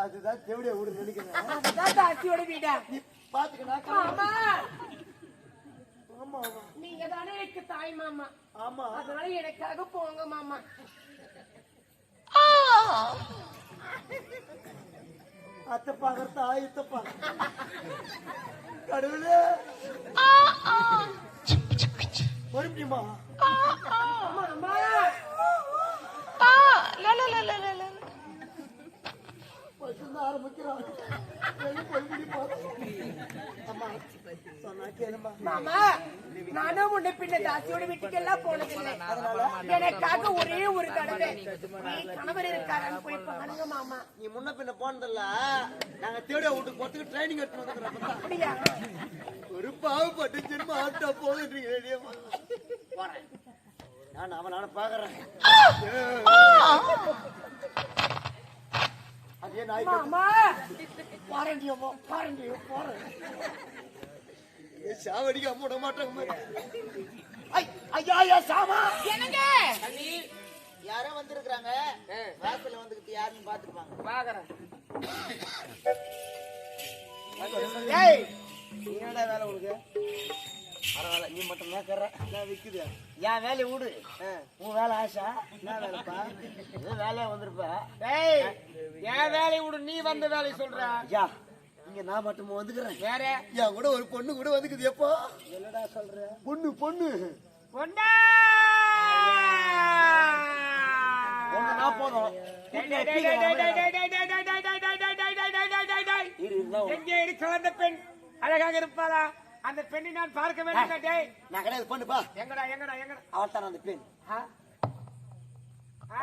அதுதான் செவடிய விடு நினைக்கிறேன். அதுதான் தாசியோட வீடா? நீ பாத்துக்கணா மாமா ஆமா. ஆமா நீங்க தானே எனக்கு தாய் மாமா. ஆமா. அதனால எனக்காக போங்க மாமா. அத்தை பாக்குற தாய் இத்த பாக்க கடவுளே மறுபடியுமா ஆரம்பிக்கிறான் சொன்னா கேளுமா மாமா. நானும் முன்ன பின்ன தாசியோட வீட்டுக்கெல்லாம் போனதில்லை. எனக்காக ஒரே ஒரு தடவை. நீ கணவர் இருக்காரான்னு போய் பாருங்க மாமா. நீ முன்ன பின்ன போனதில்ல. நாங்க தேடிய வீட்டுக்கு போறதுக்கு ட்ரைனிங் எடுத்து வந்துக்கிறோம் அப்படியா? ஒரு பாவப்பட்ட ஜென்ம ஆட்டா போறேன். நான் அவன் நானும் பாக்குறேன். அதே நாய் மாமா. பாரண்டியமோ பாரண்டியோ போறேன். சாவடிக்க மூட மாட்டாங்க ஐ- ஐயா ஐயா சாமா. என்னங்க? யாரோ வந்திருக்கிறாங்க. வாசல்ல வந்துகிட்டு யாருன்னு பாத்துருப்பாங்க பாக்குறேன். ஏய். என்னடா வேலை உனக்கு? பரவாயில்ல நீ மட்டும் மேக்கற நான் விக்குது. என் வேலையை விடு. உன் வேலை ஆசா. என்ன வேலைப்பா? வேலையா வந்திருப்ப. டேய் என் வேலையை விடு நீ வந்த வேலையை சொல்ற. ஐயா நான் மட்டும் வந்துக்கிறேன் வேற என் கூட ஒரு பொண்ணு கூட வந்துக்குது எப்போ என்னடா பொண்ணு பொண்ணு பொண்ணா போதும் எங்கே இருக்கலாம் அந்த பெண் அழகாக இருப்பாளா அந்த பெண்ணை நான் பார்க்க வேண்டாம் டேய் நான் கிடையாது பொண்ணுப்பா எங்கடா எங்கடா எங்கடா அவர்தான் அந்த பெண்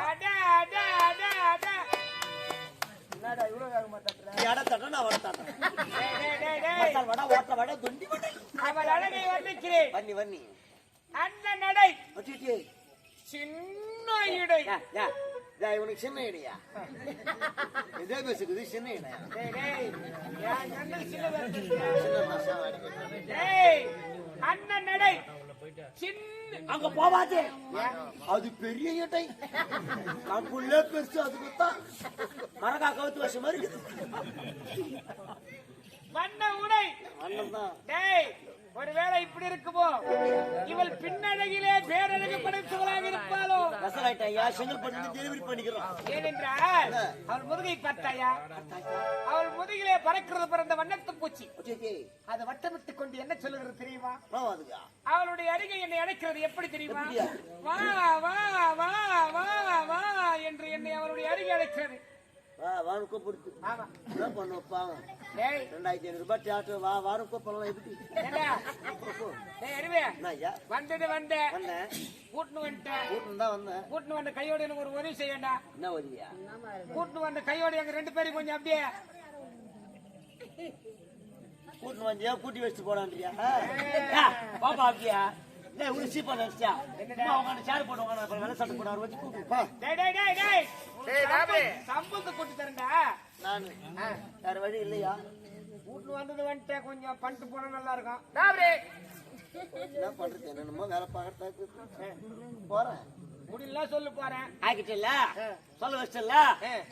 அட அட அட அட சின்ன இடை. இவனுக்கு சின்ன இடையா? இதே பேசுக்குது சின்ன இடையா? சின்ன அண்ணன் நடை. அங்க போவாதே. அது பெரிய இடை நமக்குள்ளே பெருசு அதுக்கு தான் மரக்கா கவுத்து வருஷம் மாதிரி இருக்குது. வண்ண உடை. அண்ணன் தான் டேய் ஒருவேளை இப்படி இருக்குமோ? இவள் பின்னழகிலே பேரழகு படைத்தவளாக இருப்பாளோ? ரசலாயிட்டா ஐயா செங்கல்பட்டு டெலிவரி பண்ணிக்கிறோம். ஏனென்றால் அவள் முதுகை பார்த்தாயா? அவள் முதுகிலே பறக்கிறது பிறந்த வண்ணத்து பூச்சி. அது வட்டமிட்டுக் கொண்டு என்ன சொல்லுகிறது தெரியுமா? அவளுடைய அருகே என்னை அழைக்கிறது எப்படி தெரியுமா? வா வா வா வா வா என்று என்னை அவளுடைய அருகே அழைக்கிறது. வாரம் கூப்பிடுத்து ஆமா. என்ன பண்ணுவோம் பாவம் டேய். ரெண்டாயிரத்தி ஐநூறு ரூபாய் தியேட்டர் வா வாரம் கூப்பிடலாம் எப்படி? வந்தது வந்த. வந்தேன். கூட்டுன்னு வந்துட்டேன். தான் வந்தேன். கூட்டுன்னு வந்த கையோட எனக்கு ஒரு உதவி செய்யண்டா. என்ன உதவியா? கூட்டுன்னு வந்த கையோட எங்க ரெண்டு பேரும் கொஞ்சம் அப்படியே. கூட்டின்னு வந்தியா கூட்டி வச்சுட்டு போடான்றியா பாப்பா அப்படியா? சீப்பா நினைச்சியா அம்மா உட்காந்து சேர் அப்புறம் வெள்ளை சட்டை போட்டு அவரை வச்சு கூப்பிடுப்பா சம்பளத்தை கூட்டி தரேன்டா. நான். வேற வழி இல்லையா? கூட்டுன்னு வந்தது வந்துட்டேன். கொஞ்சம் பண்ணிட்டு போனா நல்லா இருக்கும் என்ன பண்றது? என்னென்னமோ வேலை பார்க்கறதுக்கு போறேன். முடியல சொல்லு போறேன். ஆக்கிட்டல சொல்ல வச்சிட்டல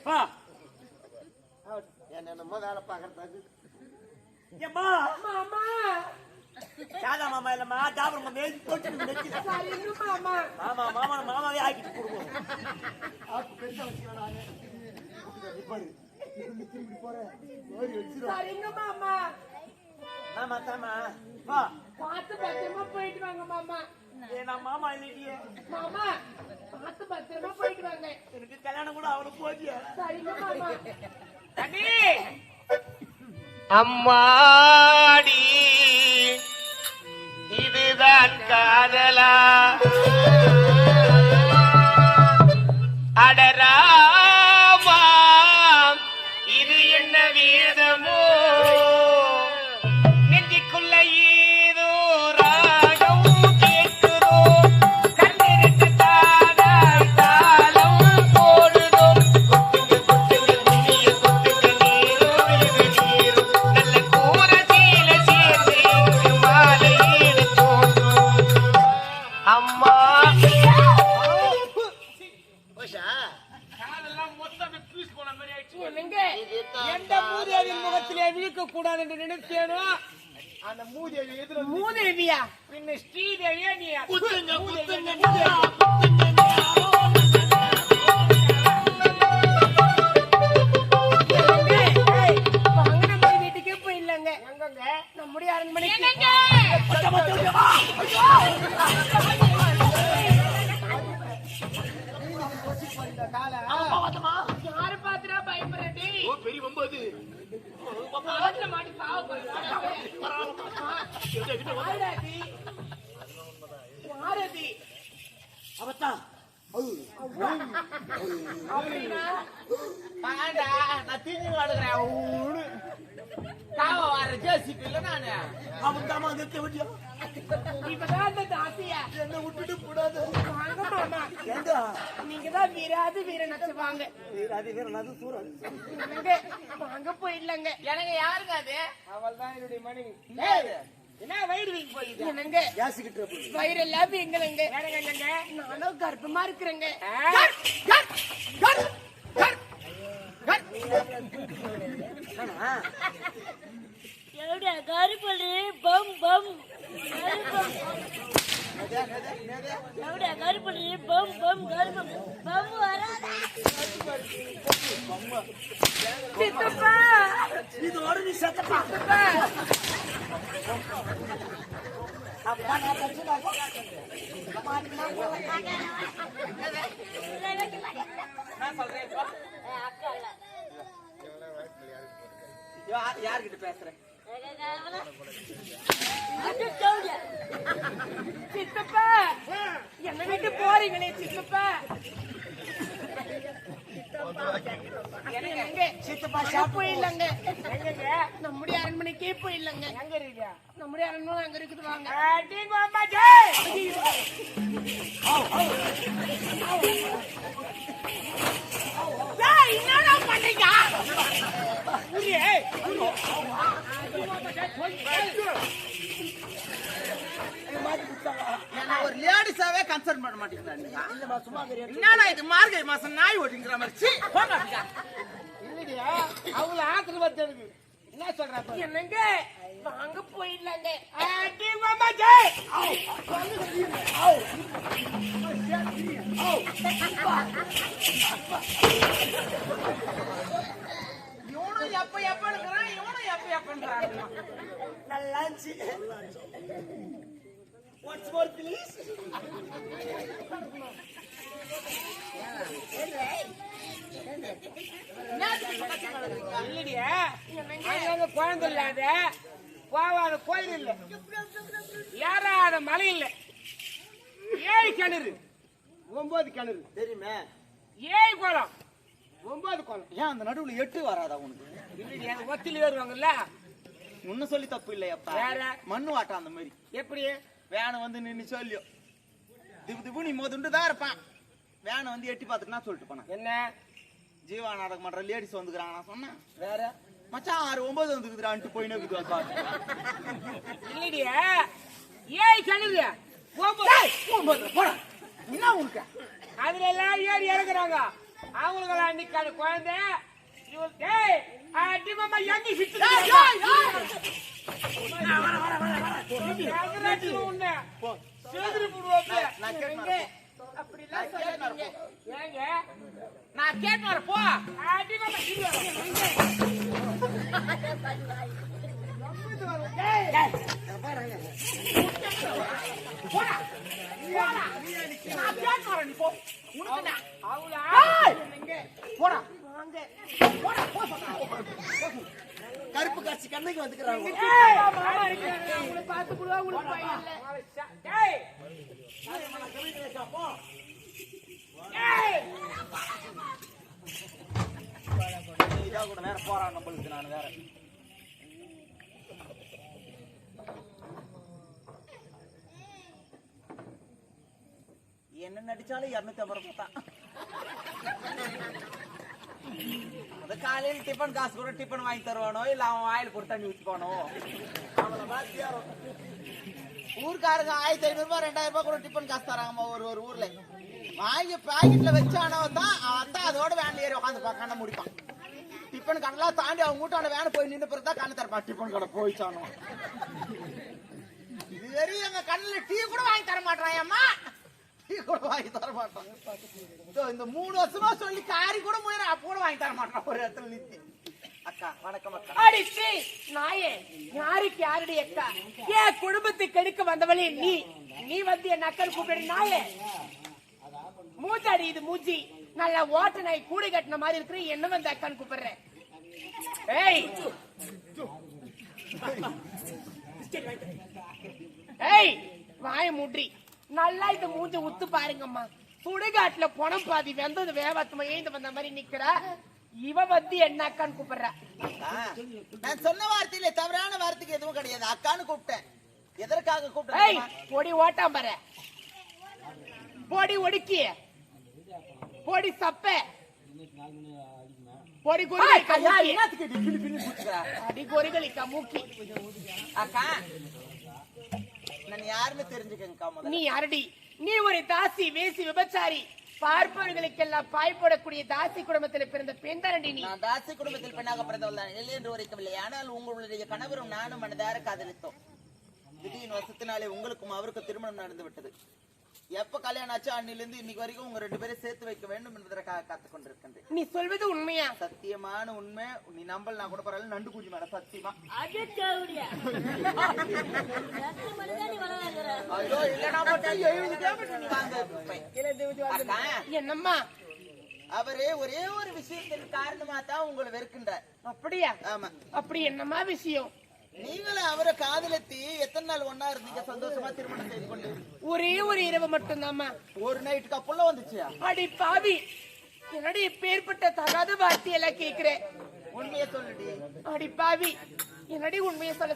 பா. என்னென்னமோ வேலை பார்க்கறதுக்கு ஏம்மா ராதா மாமா இல்லம்மா ஜாபர் மாமா ஏறி போட்டு மாமா மாமா மாமா மாமாவே ஆக்கிட்டு கொடுவோம் ஆக்கு பெருசா வச்சுக்கிறாங்க பாரு இப்படி திரும்பி போறேன் ஓடி வச்சிரும் சரிங்க மாமா மாமா தாமா வா. பார்த்து பத்திரமா போயிட்டு வாங்க மாமா. ஏ நான் மாமா இல்லையே. மாமா பார்த்து பத்திரமா போயிட்டு வாங்க. எனக்கு கல்யாணம் கூட அவனுக்கு போதியா சரிங்க மாமா. அடி அம்மாடி இதுதான் காதலா. அடரா. ஆண்டா நான் தீனி வாடுகிறேன். காவ வர ஜேசிபி இல்ல நானு. அவன் தாமா நிறுத்த வேண்டியா இப்பதான் அந்த தாசியா. என்ன விட்டுட்டு கூடாது வாங்க மாமா ஏண்டா? நீங்க தான் வீராது வீரனாச்சு வாங்க. அது சூறாது என்னங்க வாங்க போயிடலாங்க எனக்கு யாருங்க அது? அவள் தான் என்னுடைய மனைவி? என்ன வயிறு வீங்கி போயிடுது? என்னங்க? கேஸ் கிட்ட என்னங்க நானும் கர்ப்பமா இருக்கிறேங்க. கர் கர் கர் கர் கர் பம் பம். யார்கிட்ட பேசுறேன் சித்தப்பா என்ன விட்டு போறீங்களே சித்தப்பா. சித்தப்பா ஷாப் போயிடலாங்க நம்முடைய அரண்மனைக்கே போயிடலாங்க. எங்க இருக்கீங்க நம்முடைய அரண்மனை அங்க இருக்குது வாங்க. ஒரு லேடிஸாவே கன்சர்ன் பண்ண மாட்டீங்களா நீங்க என்னடா இது மார்கழி மாசம் நாய் ஓட்டிங்கிற மாதிரி. இல்லடியா அவள ஆத்துல வச்சிருக்கு என்ன சொல்ற இப்ப? என்னங்க? வாங்க போயிடலாங்க. அடிங்க அம்மா ஜெய். இவனும் எப்ப எப்ப இருக்கிறான் இவனும் எப்ப எப்பன்றான். நல்லா இருந்துச்சு ஒன்ஸ் மோர் ப்ளீஸ் குழந்தை இல்லாத போவாத கோயில் இல்ல. ஏறாத மலை இல்ல. ஏழு கிணறு. ஒன்பது கிணறு. தெரியுமே. ஏழு குளம். ஒன்பது குளம். ஏன் அந்த நடுவுல எட்டு வராதா உனக்கு? ஒத்தில ஏறுவாங்கல்ல முன்ன சொல்லி தப்பு இல்லையப்பா. வேற? மண்ணு வாட்டம் அந்த மாதிரி. எப்படி? வேனை வந்து நின்னு சொல்லியோ திப்பு திப்பு நீ மோதுண்டு தான் இருப்பான். வேனை வந்து எட்டி பார்த்துட்டு சொல்லிட்டு போனேன். என்ன? ஜீவா நாடகம் பண்ற லேடிஸ் வந்துக்கிறாங்க நான் சொன்னேன். வேற? மச்சான் ஆறு ஒன்பது வந்துக்குதுறான்ட்டு போயின்னு இருக்குது கார் இல்லடியா ஏழு கிணறு ஒன்பது போடா. என்ன உனக்கு? அதுல எல்லாம் ஏறி இறங்குறாங்க. அவங்களுக்கு அன்னைக்கு அந்த குழந்தை. அடி மாமா எங்க போடுவாங்க நான் கேட்டு வர போ அடி மாமா போடா கருப்பு காட்சி கண்ணுக்கு வந்துக்கிறாங்க. மாமா இருக்காங்க உங்களை பார்த்து கூட உங்களுக்கு பயம் இல்ல. டேய் டேய் இதா கூட வேற போறான் நம்மளுக்கு நான் வேற என்ன நடிச்சாலும் இருநூத்தி ஐம்பது ரூபாய் தான். காலையில் டிஃபன் காசு கூட டிஃபன் வாங்கி தருவானோ இல்ல அவன் வாயில் கொடுத்தா தண்ணி ஊற்றிப்பானோ ஊருக்காரங்க ஆயிரத்தி ஐநூறு ரூபாய் ரெண்டாயிரம் ரூபாய் கூட டிஃபன் காசு தராங்கம்மா ஒரு ஒரு ஊர்ல வாங்கி பாக்கெட்ல வச்சானவன் தான் அவன் அதோட வேன்ல ஏறி உட்காந்து கண்ணை முடிப்பான் டிஃபன் கண்ணெல்லாம் தாண்டி அவங்க வீட்டான வேன் போய் நின்று பிறகு தான் கண்ணு தரப்பா டிஃபன் கடை போயிச்சானோ இது வரையும் எங்க கண்ணுல டீ கூட வாங்கி தர மாட்டான் அம்மா கூட வாங்கி தர மாட்டான் இந்த மூணு வருஷமா சொல்லி காரி கூட முயற அப்ப கூட வாங்கி தர மாட்டான் ஒரு இடத்துல நித்தி அக்கா வணக்கம் அக்கா. அடிச்சு நாயே யாருக்கு யாருடைய அக்கா? ஏன் குடும்பத்துக்கு கெடுக்க வந்தவளே நீ? நீ வந்து என் அக்கன் கூப்பிடு நாயே. மூச்சாடி இது மூச்சி நல்லா ஓட்ட நாய் கூடை கட்டின மாதிரி இருக்கிற என்ன வந்து அக்கான் கூப்பிடுறேன் ஏய். ஏய் வாய மூட்ரி நல்லா இந்த மூஞ்ச உத்து பாருங்கம்மா சுடுகாட்டுல பொணம் பாதி வெந்தது வேவத்துமா ஏந்து வந்த மாதிரி நிக்கிறா இவ வந்து என்ன அக்கான்னு கூப்பிடுறா நான் சொன்ன வார்த்தையில தவறான வார்த்தைக்கு எதுவும் கிடையாது அக்கான்னு கூப்பிட்டேன் எதற்காக கூப்பிட்டேன் பொடி ஓட்டாம் பாரு பொடி ஒடுக்கி பொடி சப்ப பொடி குத்துறா? அடி குறிகளிக்கா மூக்கி அக்கா நான் யாருன்னு தெரிஞ்சுக்கங்கக்கா முதல்ல. நீ யாரடி? நீ ஒரு தாசி வேசி விபச்சாரி. பார்ப்பவர்களுக்கெல்லாம் பாய் போடக்கூடிய தாசி குடும்பத்துல பிறந்த பெண் தானடி நீ? நான் தாசி குடும்பத்தில் பெண்ணாக பிறந்தவள் தான் இல்லை என்று உரைக்கவில்லை ஆனால் உங்களுடைய கணவரும் நானும் மனதார காதலித்தோம். திடீர்னு வசத்தினாலே உங்களுக்கும் அவருக்கும் திருமணம் நடந்து விட்டது எப்ப கல்யாணம் ஆச்சு அன்னிலிருந்து இன்னைக்கு வரைக்கும் உங்க ரெண்டு பேரும் சேர்த்து வைக்க வேண்டும் என்பதற்காக காத்துக் கொண்டிருக்கின்றேன் நீ சொல்வது உண்மையா? சத்தியமான உண்மை. நீ நம்பல் நான் கூட பரவாயில்ல. நண்டு குஞ்சு மேடம் சத்தியமா. ஐயோ இல்லனா மட்டும் எழுபது கிலோமீட்டர் என்னம்மா? அவரே ஒரே ஒரு விஷயத்தின் காரணமா தான் உங்களை வெறுக்கின்றார். அப்படியா? ஆமா. அப்படி என்னம்மா விஷயம்? நீங்களும் அவரை காதலித்து எத்தனை நாள் ஒன்னா இருந்தீங்க? சந்தோஷமா திருமணம் செய்து கொண்டு? ஒரே ஒரு இரவு மட்டும்தாம்மா. ஒரு நைட்டுக்கு அப்புறம் வந்துச்சியா? அடி பாவி. என்னடி பேர்பட்ட தகாத வார்த்தை எல்லாம் கேக்குறேன்? உண்மையை சொல்லுடி. அடி பாவி. என்னடி உண்மையை சொல்ல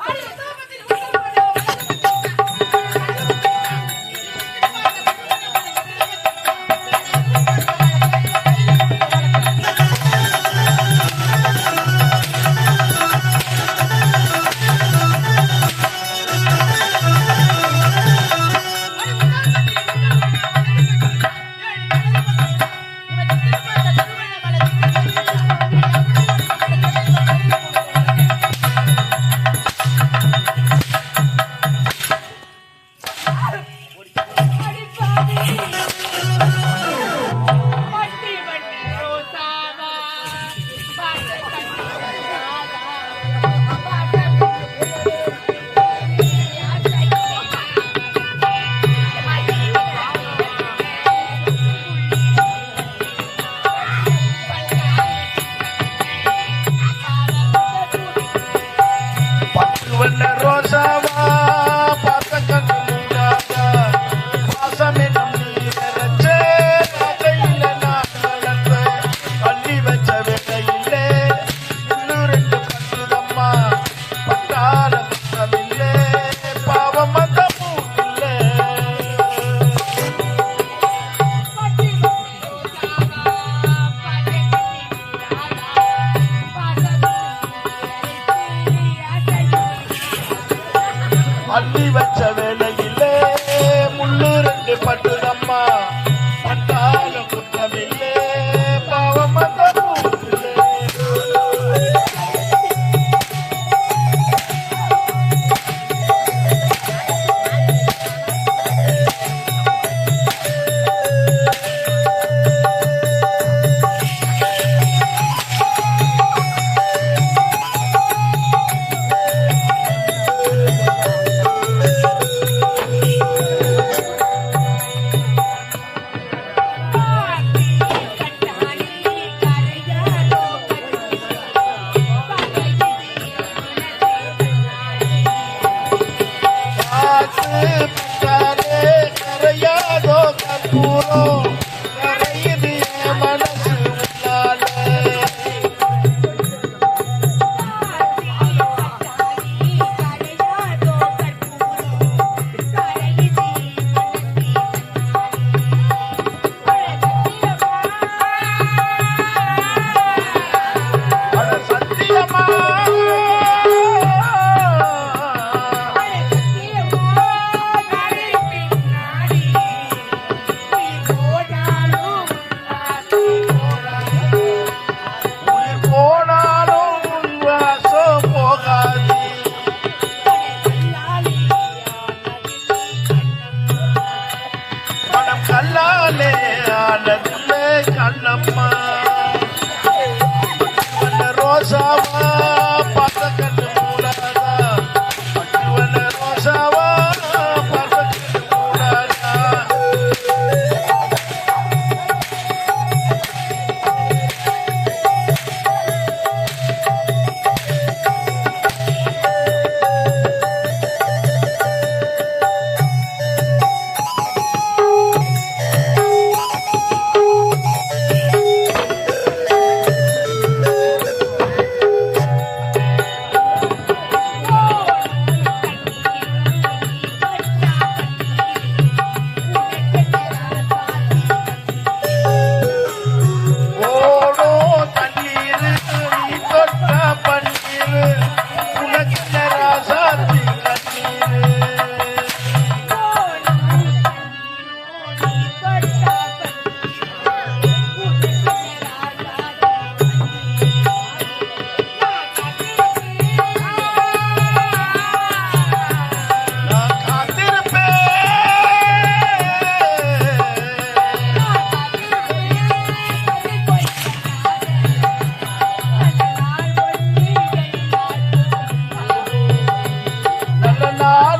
யா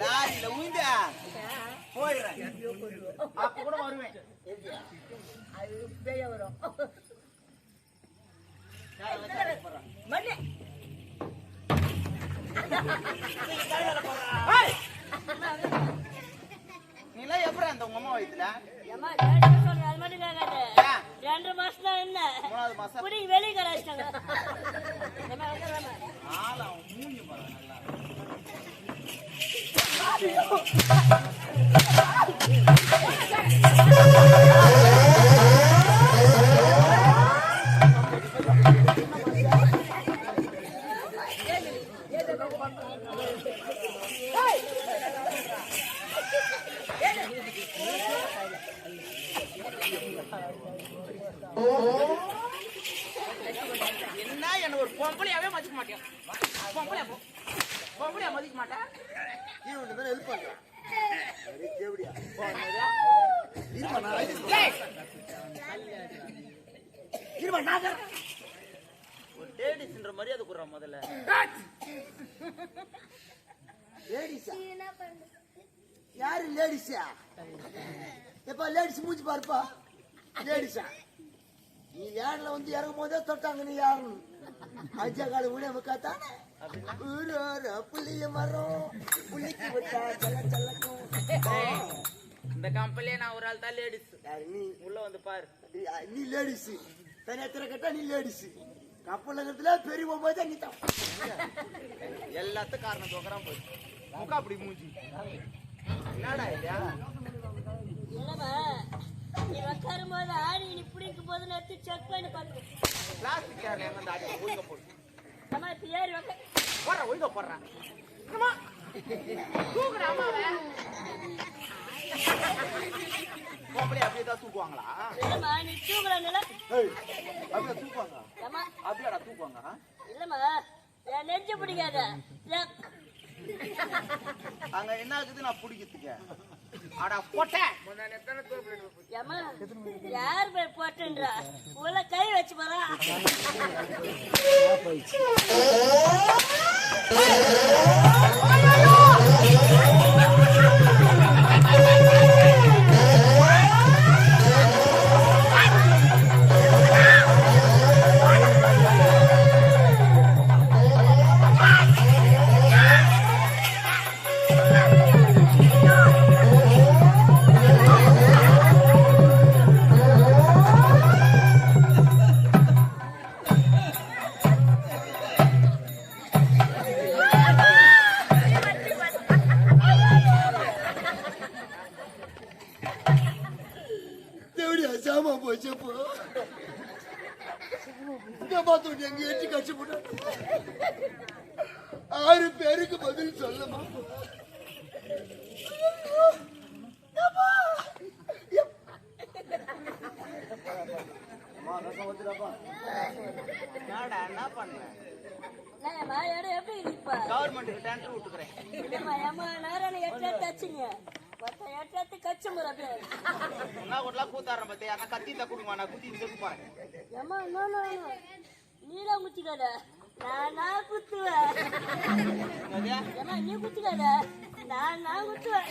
லாரியில உயிந்தா போயிடுறேன் அப்ப கூட வருவேன் ஏய், நீலாம் எப்படி அந்த உங்க அம்மா ஏம்மா, ரெண்டு மாசம் தான் என்ன புடிங்கி வெளியே கலாச்சிட்டாங்க வந்துடுறேம்மா. ஆளு அவன் மூஞ்சி பாரு நல்லா என்ன என்ன ஒரு பொம்பளையாவே மதிக்க மாட்டேன் பொம்பளையா போ. பொம்பளையா மதிக்க மாட்டேன் ஈவன் தானே ஹெல்ப் பண்றேன் எப்படியா ஒரு லேடிஸ்ன்ற மரியாதை கொடுறான் முதல்ல லேடிஸா யாரு லேடிஸா எப்பா லேடிஸ் மூஞ்சி பாருப்பா லேடிஸா நீ ஏன்ல வந்து இறங்கும் நீ யாரும் அஜா கால காத்தா ஊரோர புளிய மரம். புளிக்கு விட்டா செல்ல செல்லக்கும். இந்த கம்பெனிலே நான் ஒரு ஆள் தான் லேடிஸ் நீ? உள்ள வந்து பாரு. நீ லேடிஸ் தனியாத்திர கட்டா நீ லேடிஸ் கப்பலங்கத்துல பெரிய போகும்போது தான் நீ தான். எல்லாத்துக்கும் காரணம் தோக்கறான் போய். முக்கா அப்படி மூஞ்சி. என்னடா இல்லையா நீ உட்காரும்போது ஆணி நீ பிடிக்கும் போது எடுத்து செக் பண்ணி ஆடி போடு. அம்மா இப்ப ஏறி போடுற ஒழுங்க போடுறான் தூக்குற அம்மாவை. பொம்பளை அப்படியே தான் தூக்குவாங்களா? இல்லம்மா நீ தூக்குறாங்கல்ல ஏய், அப்படியே தூக்குவாங்க. அப்படியாடா தூக்குவாங்க? இல்லம்மா என் நெஞ்சு பிடிக்காத. அங்க என்ன இருக்குது? நான் பிடிக்கிறதுக்கு. அடா போட்டேன் ஏம்மா, யார் போய் போட்டுன்றா? உள்ள கை வச்சு போறா. இந்த பார்த்து எங்க எட்டி கட்சி போட்ட? ஆறு பேருக்கு பதில் சொல்லமா? என்னடா என்ன பண்ண? எப்படி கவர்மெண்ட்டுக்கு டெண்டர் விட்டுக்கிறேன் நேரம் எட்டு எடுத்து கூத்தாடுறேன் பத்தி அந்த கத்தி தான் கொடுங்க நான் குத்தி no, no. நீதான் குத்திக்காத. நான் நான் குத்துவேன். நீ குத்திக்காத. நான் நான் குத்துவேன்.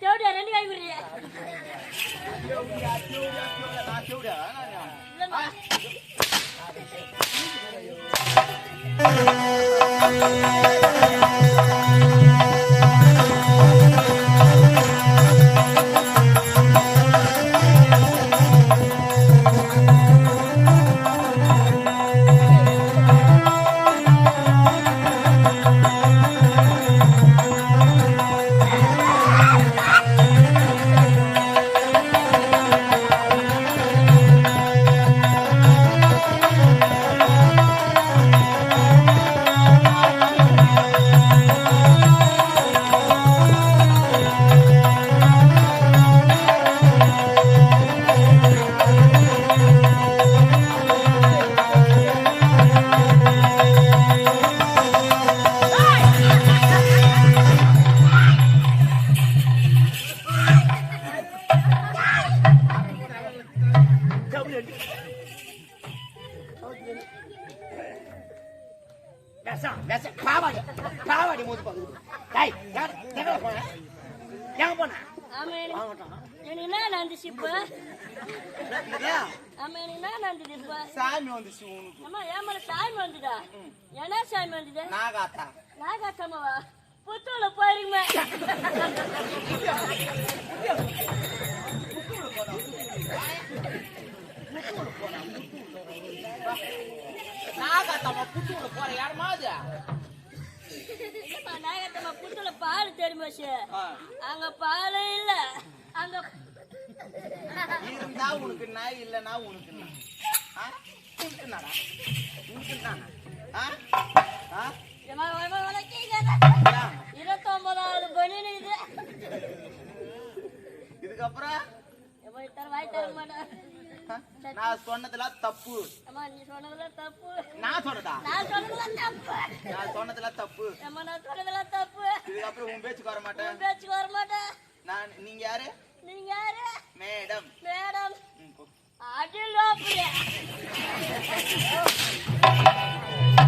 தேவடியா ரெண்டு கை விடுறிய நாகாத்தம்மா புட்டுல போற யாருமா அது நாகாத்தம்மா புட்டுல பால் தெரியுமா சார் அங்க பாலே இல்ல. அங்க இருந்தா உனக்கு நாய் இல்லனா உனக்கு உனக்கு நாடா உனக்கு நானா இருபத்தொன்பதாவது பனின்னு இதுக்கப்புறம் வாய் தர மாட்டேன். நான் சொன்னதெல்லாம் தப்பு. நான் சொன்னதா? நான் சொன்னதெல்லாம் தப்பு. இதுக்கப்புறம் உன் பேச்சு வர மாட்டேன். பேச்சு வர மாட்டேன். நான் நீங்க யாரு? நீங்க யாரு? மேடம். மேடம். அடிலோப்பியா